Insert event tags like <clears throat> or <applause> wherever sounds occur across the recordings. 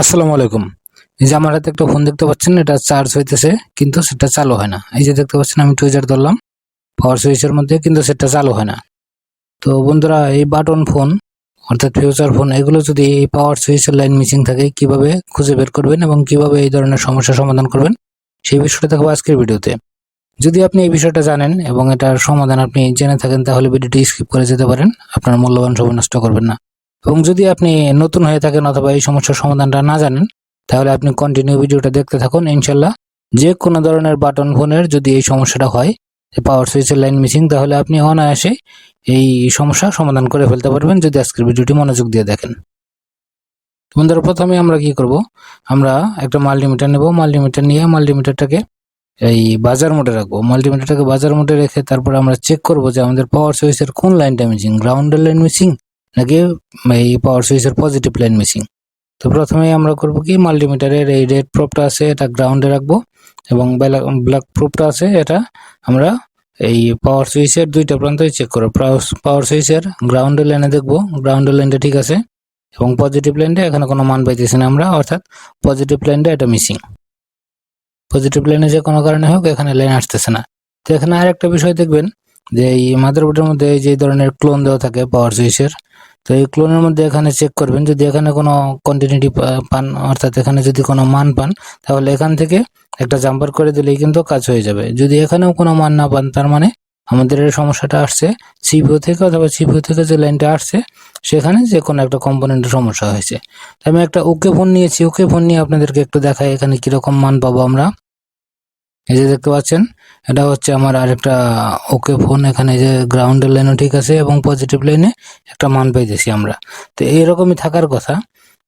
আসসালামু আলাইকুম। এই যে আমার হাতে একটা ফোন দেখতে পাচ্ছেন, এটা চার্জ হইতেছে, কিন্তু সেটা চালু হয় না। এই যে দেখতে পাচ্ছেন, আমি টুইজার ধরলাম পাওয়ার সুইচের মধ্যে, কিন্তু সেটা চালু হয় না। তো বন্ধুরা, এই বাটন ফোন অর্থাৎ ফিউচার ফোন এগুলো যদি এই পাওয়ার সুইচের লাইন মিসিং থাকে, কীভাবে খুঁজে বের করবেন এবং কীভাবে এই ধরনের সমস্যার সমাধান করবেন, সেই বিষয়টা দেখব আজকের ভিডিওতে। যদি আপনি এই বিষয়টা জানেন এবং এটার সমাধান আপনি জেনে থাকেন, তাহলে ভিডিওটি স্কিপ করে যেতে পারেন, আপনার মূল্যবান সময় নষ্ট করবেন না। এবং যদি আপনি নতুন হয়ে থাকেন অথবা এই সমস্যার সমাধানটা না জানেন, তাহলে আপনি কন্টিনিউ ভিডিওটা দেখতে থাকুন ইনশাল্লাহ যে কোনো ধরনের বাটন ফোনের যদি এই সমস্যাটা হয় পাওয়ার সুইচের লাইন মিসিং তাহলে আপনি অনায়াসে এই সমস্যা সমাধান করে ফেলতে পারবেন যদি আজকের ভিডিওটি মনোযোগ দিয়ে দেখেন। বন্ধুরা, প্রথমে আমরা কি করব? আমরা একটা মাল্টিমিটার নেব। মাল্টিমিটার নিয়ে মাল্টিমিটারটাকে এই বাজার মোডে রাখব। মাল্টিমিটারটাকে বাজার মোডে রেখে তারপর আমরা চেক করব যে আমাদের পাওয়ার সুইচের কোন লাইনটা মিসিং গ্রাউন্ডের লাইন মিসিং নাকি এই পাওয়ার সুইচের পজিটিভ লাইন মিসিং তো প্রথমে আমরা করব কি মাল্টিমিটারের এই রেড প্রুফটা আছে, এটা গ্রাউন্ডে রাখব এবং ব্ল্যাক প্রুফটা আছে, এটা আমরা এই পাওয়ার সুইচের দুইটা প্রান্তই চেক করব। পাওয়ার সুইচের গ্রাউন্ডের লাইনে দেখব গ্রাউন্ডের লাইনটা ঠিক আছে এবং পজিটিভ লাইনটা এখানে কোনো মান পাইতেছি না আমরা, অর্থাৎ পজিটিভ লাইনটা এটা মিসিং পজিটিভ লাইনে যে কোনো কারণে হোক, এখানে লাইন আসতেছে না। তো এখানে আরেকটা বিষয় দেখবেন যে এই মাদারবোর্ডের মধ্যে যে ধরনের ক্লোন দেওয়া থাকে পাওয়ার সুইচের তো এই ক্লোনের মধ্যে এখানে চেক করবেন যদি এখানে কোনো কন্টিনিউটি পান, অর্থাৎ এখানে যদি কোনো মান পান, তাহলে এখান থেকে একটা জাম্পার করে দিলেই কিন্তু কাজ হয়ে যাবে। যদি এখানেও কোনো মান না পান, তার মানে আমাদের এই সমস্যাটা আসছে সিপিও থেকে অথবা সিপিও থেকে যে লাইনটা আসছে, সেখানে যে কোনো একটা কম্পোনেন্টের সমস্যা হয়েছে। আমি একটা ওকে ফোন নিয়েছি। ওকে ফোন নিয়ে আপনাদেরকে একটু দেখাই এখানে কীরকম মান পাবো আমরা। এই যে দেখতে পাচ্ছেন, এটা হচ্ছে আমার আরেকটা ওকে ফোন এখানে যে গ্রাউন্ডের লাইনও ঠিক আছে এবং পজিটিভ লাইনে একটা মান পাইতেছি আমরা। তো এইরকমই থাকার কথা।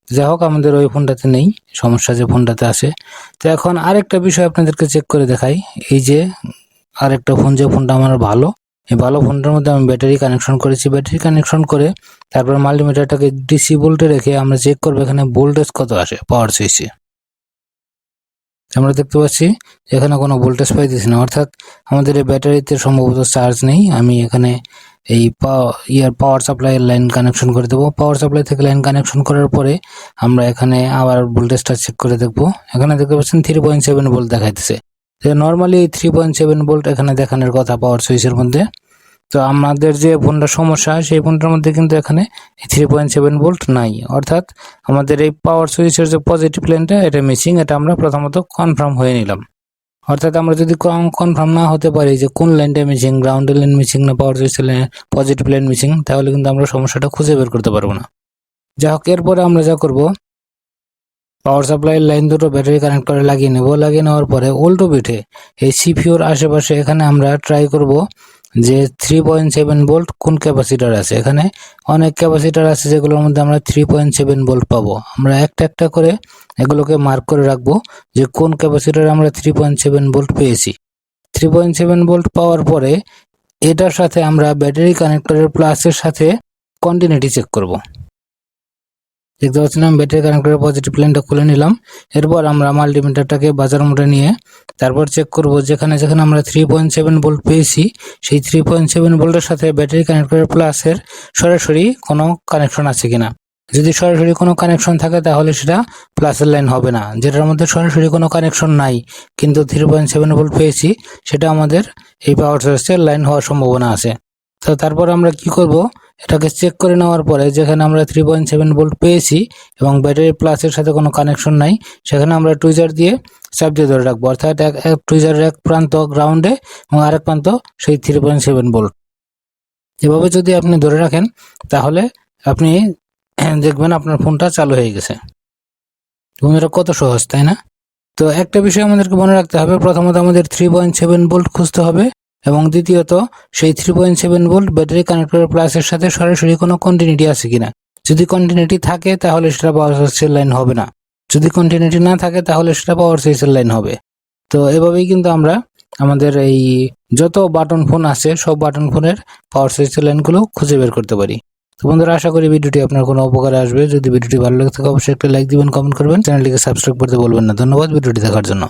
যাই হোক, আমাদের ওই ফোনটাতে নেই, সমস্যা যে ফোনটাতে আসে তো এখন আরেকটা বিষয় আপনাদেরকে চেক করে দেখাই। এই যে আরেকটা ফোন যে ফোনটা আমার ভালো, এই ভালো ফোনটার মধ্যে আমি ব্যাটারি কানেকশন করেছি। ব্যাটারি কানেকশন করে তারপর মাল্টিমিটারটাকে ডিসি ভোল্টে রেখে আমরা চেক করব এখানে ভোল্টেজ কত আসে পাওয়ার সুইচে আমরা দেখতে পাচ্ছি এখানে কোনো ভোল্টেজ পাইতেছি না। অর্থাৎ আমাদের এই ব্যাটারিতে সম্ভবত চার্জ নেই। আমি এখানে এই ইয়ার পাওয়ার সাপ্লাইয়ের লাইন কানেকশন করে দেবো। পাওয়ার সাপ্লাই থেকে লাইন কানেকশন করার পরে আমরা এখানে আবার ভোল্টেজটা চেক করে দেখব। এখানে দেখতে পাচ্ছেন থ্রি পয়েন্ট সেভেন ভোল্ট দেখাইতেছে। Normally three point seven volt এখানে দেখানোর কথা পাওয়ার সুইচের মধ্যে। তো আমাদের যে ফোনটার সমস্যা, সেই ফোনটার মধ্যে কিন্তু এখানে থ্রি পয়েন্ট সেভেন ভোল্ট নাই। অর্থাৎ আমাদের এই পাওয়ার সুইচের যে পজিটিভ লাইনটা এটা মিসিং এটা আমরা প্রথমত কনফার্ম হয়ে নিলাম। অর্থাৎ আমরা যদি কনফার্ম না হতে পারি যে কোন লাইনটা মিসিং গ্রাউন্ডের লাইন মিসিং না পাওয়ার সুইচের লাইন পজিটিভ লাইন মিসিং তাহলে কিন্তু আমরা সমস্যাটা খুঁজে বের করতে পারব না। যা হোক, এরপরে আমরা যা করব পাওয়ার সাপ্লাইয়ের লাইন দুটো ব্যাটারি কানেক্ট করে লাগিয়ে নেব। লাগিয়ে নেওয়ার পরে উল্টো পিঠে এই সিপিওর আশেপাশে এখানে আমরা ট্রাই করব যে থ্রি পয়েন্ট সেভেন বোল্ট কোন ক্যাপাসিটার আছে? এখানে অনেক ক্যাপাসিটার আছে যেগুলোর মধ্যে আমরা থ্রি পয়েন্ট সেভেন বোল্ট পাবো। আমরা একটা একটা করে এগুলোকে মার্ক করে রাখব যে কোন ক্যাপাসিটার আমরা থ্রি পয়েন্ট সেভেন বোল্ট পেয়েছি। থ্রি পয়েন্ট সেভেন বোল্ট পাওয়ার পরে এটার সাথে আমরা ব্যাটারি কানেক্টরের প্লাসের সাথে কন্টিনিউটি চেক করব। দেখতে পাচ্ছেন আমি ব্যাটারি কানেক্টরের পজিটিভ লাইনটা খুলে নিলাম। এরপর আমরা মাল্টিমিটারটাকে বাজার মোটে নিয়ে তারপর চেক করব যেখানে যেখানে আমরা থ্রি পয়েন্ট সেভেন ভোল্ট পেয়েছি। সেই থ্রি পয়েন্ট সেভেন ভোল্টের সাথে ব্যাটারি কানেক্টরের প্লাসের সরাসরি কোনো কানেকশন আছে কিনা। যদি সরাসরি কোনো কানেকশন থাকে তাহলে সেটা প্লাসের লাইন হবে না। যেটার মধ্যে সরাসরি কোনো কানেকশন নাই, কিন্তু থ্রি পয়েন্ট সেভেন ভোল্ট পেয়েছি, সেটা আমাদের এই পাওয়ার সোর্সের লাইন হওয়ার সম্ভাবনা আছে। তো তারপর আমরা কি করব? এটাকে চেক করে নেওয়ার পরে যেখানে আমরা থ্রি পয়েন্ট সেভেন ভোল্ট পেয়েছি এবং ব্যাটারি প্লাসের সাথে কোনো কানেকশন নাই, সেখানে আমরা টুইজার দিয়ে চাপ দিয়ে ধরে রাখব। অর্থাৎ এক এক টুইজারের এক প্রান্ত গ্রাউন্ডে এবং আরেক প্রান্ত সেই থ্রি পয়েন্ট সেভেন ভোল্ট এভাবে যদি আপনি ধরে রাখেন, তাহলে আপনি <clears throat> দেখবেন আপনার ফোনটা চালু হয়ে গেছে। বন্ধুরা কত সহজ, তাই না? তো একটা বিষয় আমাদেরকে মনে রাখতে হবে, প্রথমত আমাদের থ্রি পয়েন্ট সেভেন ভোল্ট খুঁজতে হবে। এবং দ্বিতীয়ত, সেই three point seven volt battery connector প্লাসের সাথে সরাসরি কোনো কন্টিনিউটি আছে কিনা। যদি কন্টিনিউটি থাকে, তাহলে সেটা পাওয়ার সোর্সের লাইন হবে না। যদি কন্টিনিউটি না থাকে, তাহলে সেটা পাওয়ার সোর্সের লাইন হবে। তো এভাবেই কিন্তু আমরা আমাদের এই যত বাটন ফোন আছে, সব বাটন ফোনের পাওয়ার সোর্সের লাইনগুলো খুঁজে বের করতে পারি। তো বন্ধুরা, আশা করি ভিডিওটি আপনার কোনো উপকারে আসবে। যদি ভিডিওটি ভালো লাগে থাকে, অবশ্যই একটা লাইক দিবেন কমেন্ট করবেন। চ্যানেলটিকে সাবস্ক্রাইব করতে বলবেন না। ধন্যবাদ ভিডিওটি দেখার জন্য।